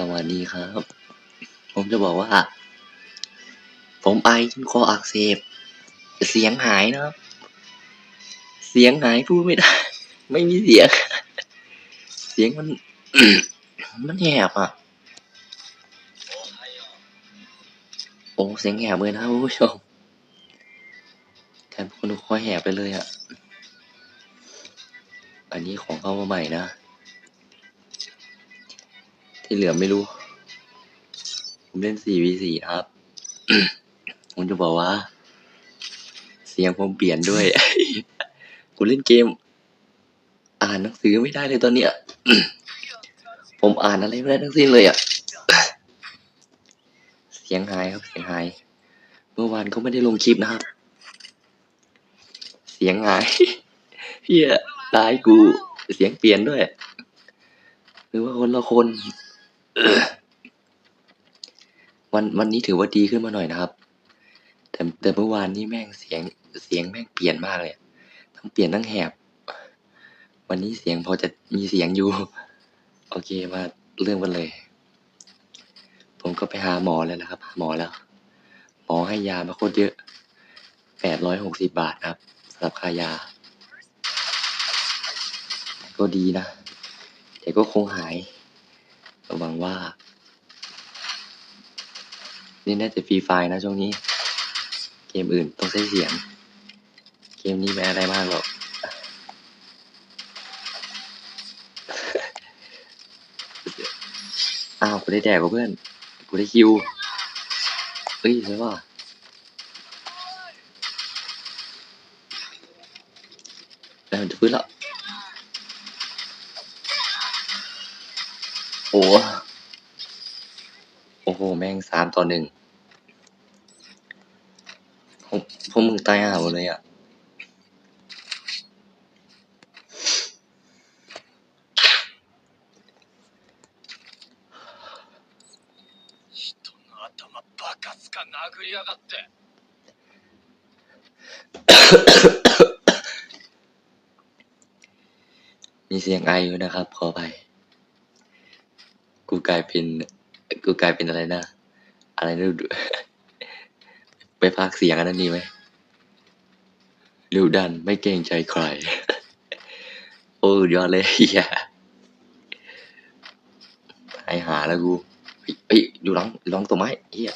สวัสดีครับ ผมจะบอกว่า ผมไอจนคออักเสบ เสียงหายนะครับ เสียงหายพูดไม่ได้ ไม่มีเสียง เสียงมัน มันแหบอะ โอ้เสียงแหบเลยนะคุณผู้ชมแทนคนดูคอแหบไปเลยอะ อันนี้ของเข้ามาใหม่นะ ที่เหลือไม่รู้ ผมเล่น 4v4 นะครับ ผมจะบอกว่า เสียงผมเปลี่ยนด้วย กูเล่นเกม อ่านหนังสือไม่ได้เลยตอนเนี้ย ผมอ่านอะไรไม่ได้ทั้งสิ้นเลยอะ เสียงหายครับ เสียงหาย เมื่อวานก็ไม่ได้ลงคลิปนะครับ เสียงหายเฮียตายกู เสียงเปลี่ยนด้วย หรือว่าคนละคน วัน วันนี้ถือว่าดีขึ้นมาหน่อยนะครับ แต่แต่เมื่อวานนี้แม่งเสียงเสียงแม่งเปลี่ยนมากเลยทั้งเปลี่ยนทั้งแหบ วันนี้เสียงพอจะมีเสียงอยู่ โอเคมาเรื่องกันเลย ผมก็ไปหาหมอแล้วนะครับหาหมอแล้ว หมอให้ยามาโคตรเยอะแปดร้อยหกสิบบาทครับสำหรับค่ายา ก็ดีนะแต่ก็คงหาย หวังว่า นี่น่าจะฟรีไฟนะช่วงนี้ เกมอื่นต้องใช้เสียง เกมนี้ไม่อะไรมากหรอกอ้าวกูได้แดกกับเพื่อนกูได้คิวเฮ้ยใช่ป่ะแล้วมันจะฟื้นแล้ว โอ้ โอ้โห แม่งสามต่อหนึ่งผมพวกมึงตายห่าหมดเลยอ่ะ 人の頭バカすか殴りやがって。 มีเสียงไออยู่นะครับ ขอไป กลายเป็น กูกลายเป็นอะไรนะ อะไรนะดูไปพากเสียงอันนั้นดีไหมดูดันไม่เกรงใจใคร โอ้ยอดเลยเฮียไอหาแล้วกูเฮ้ยเฮ้ยอยู่หลังอยู่หลังตัวไม้เฮีย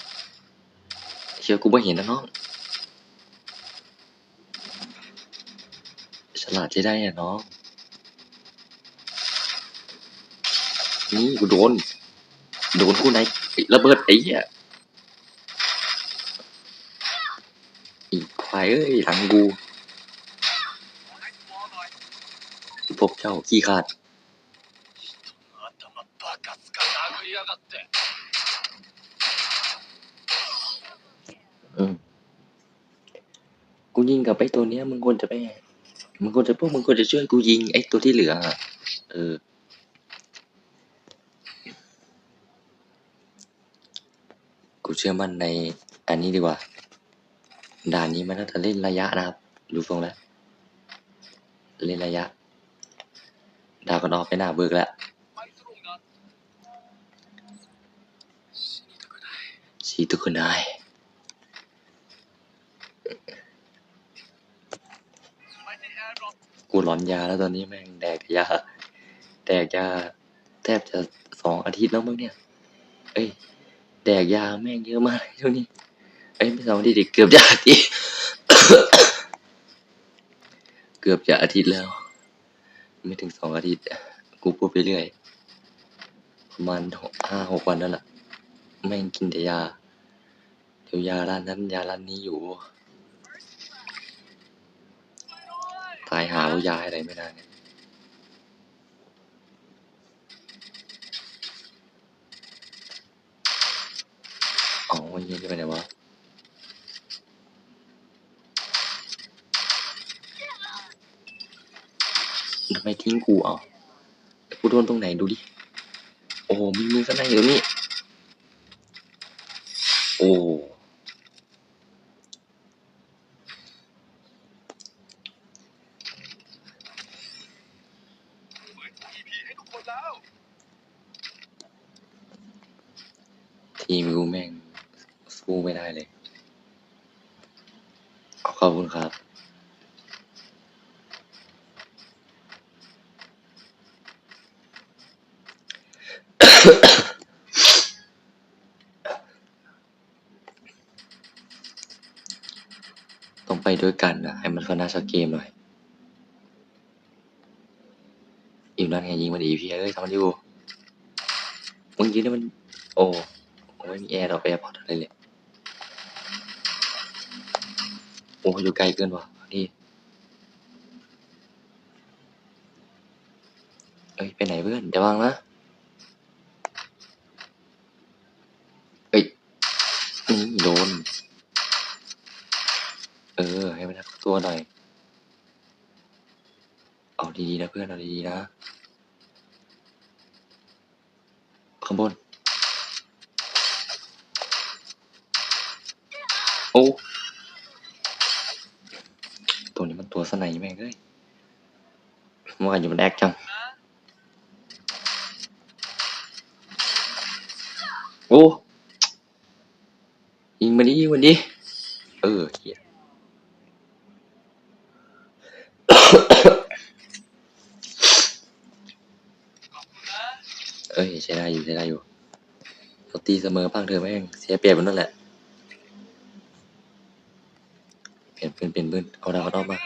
เชื่อกูไม่เห็นนะน้อง ฉลาดใช้ได้อะน้อง นี่กูโดน โดนกูไหนระเบิดไอ้เหี้ยอีควายเอ้ยหลังกูพบเจ้าขี้ขาดกูยิงกับไอ้ตัวเนี้ยมึงควรจะไปมึงควรจะพวกมึงควรจะช่วยกูยิงไอ้ตัวที่เหลือ เออูเชื่อมั่นในอันนี้ดีกว่า ด่านนี้มันน่าจะเล่นระยะนะครับ รู้ทรงแล้ว เล่นระยะ ดาวกันออกไปหน้าเบิกแล้วชีตุคุณนายกูหลอนยาแล้วตอนนี้แม่งแดกยา แดกยาแทบจะสองอาทิตย์แล้วมึงเนี่ย เอ้ย แดกยาแม่งเยอะมากช่วงนี้ เอ้ยไม่สองอาทิตย์ดิเกือบจะอาทิตย์เกือบจะอาทิตย์แล้ว ไม่ถึงสองอาทิตย์กูพูดไปเรื่อยประมาณหกห้าหกวันนั่นแหละแม่งกินแต่ยาเดี๋ยวยาร้านนั้น ยาร้านนี้อยู่ ตายหาว่ายาอะไรไม่ได้เนี่ยอ๋อเหี้ยนี่ไปไหนวะ ทำไมทิ้งกูเอากูโดนตรงไหนดูดิ โอ้โหมีมือข้างในอยู่ตรงนี้โอ้เปิด EP ให้ทุกคนแล้วทีมกูแม่งสู้ไม่ได้เลย ขอบคุณครับ ต้องไปด้วยกันนะให้มันก็น่าชักเกมหน่อยอีกนั่นไงยิงมันอีพีเอ้ยทำมันอยู่มึงยิงได้มัน โอ้ไม่มีแอร์ดอกแอร์พอร์ตอะไรเลยโอ้อยู่ไกลเกินว่ะนี่เอ้ยไปไหนเพื่อนเดี๋ยววางนะ เอ้ยนี่โดน เออ ให้มันทัก ตัวหน่อย เอาดีๆนะเพื่อน เอาดีๆนะ ข้างบน โอ้ ตัวนี้มันตัวสไนแม่งเอ้ยเมื่านอยู่มันแอคจัง โอ้ยิงมาดิยิงมาดิเออเฮีย เอ้ยใช้ได้อยู่ใช้ได้อยู่เราตีเสมอบ้างเธอแม่งเสียเปรียบมันนั่นแหละ เปลี่ยนเปืนเปลี่ยนปืนเอาดาวเอาดาวมา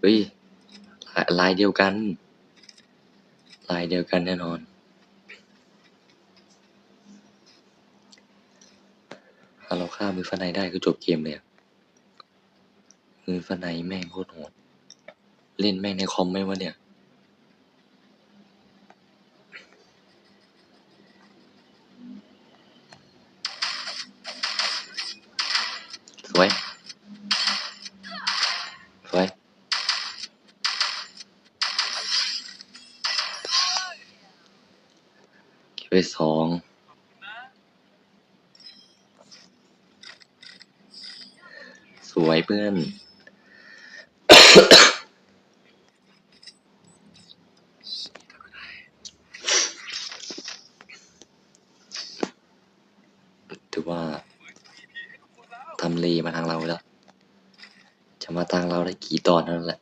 เฮ้ยลายเดียวกัน ลายเดียวกันแน่นอนถ้าเราฆ่ามือฟันในได้คือจบเกมเลยอะ มือฟันในแม่งโคตรโหด เล่นแม่งในคอมไหมวะเนี่ย สวย สวย เก็บไปสองสวยเพื่อนือว่าทำเลมาทางเราแล้ว จะมาทางเราได้กี่ตอนนั้นแหละ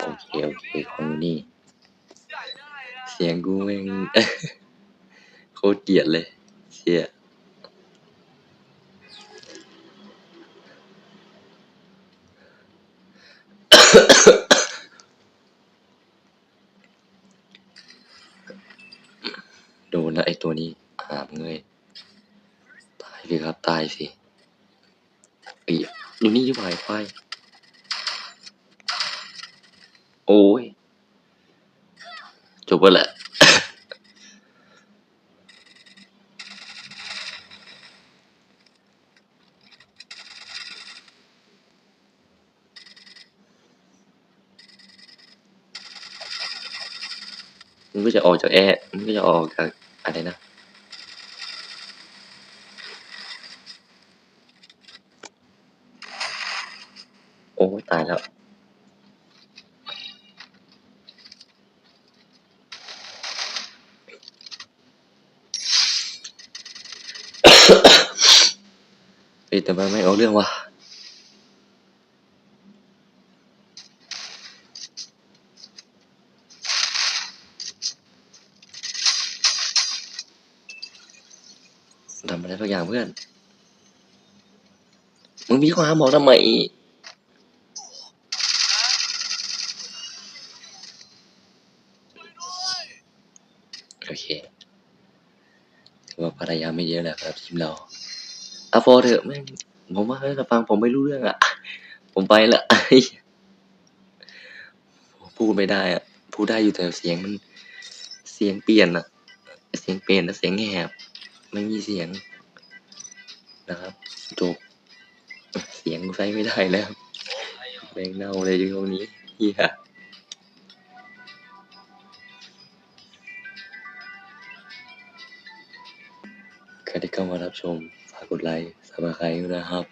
โอเคโอเคของนี่อยากได้อะเสียงกูแม่งโคตรเกลียดเลยเสีย โดน แล้วไอ้ตัวนี้หามเงยตายสิครับตายสิไอ้อยู่นี่ยู่หนควายโอ้ยจบไปแหละมันก็จะออกจากแอร์มันก็จะออกจาก อะไรนะ โอ้ ตายแล้วเฮ้ยแต่มันไม่เอาเรื่องว่ะำอะไรสักอย่างเพื่อน มึงมีความบอกทำไมโอเคถือว่าภรรยาไม่เยอะแหละครับทีมเราอะฟอร์เถอะแม่งผมว่าเฮ้ยเราฟังผมไม่รู้เรื่องอะผมไปละพูดไม่ได้อะพูดได้อยู่แต่เสียงมัน เสียงเปลี่ยนอะเสียงเปลี่ยนนะเสียงแหบ ไม่มีเสียงนะครับ จบ เสียงใช้ไม่ได้แล้วแมงเน่าเลยตรงนี้เฮียใครที่เข้ามารับชม ฝากกดไลค์สมัครใครด้วยนะครับ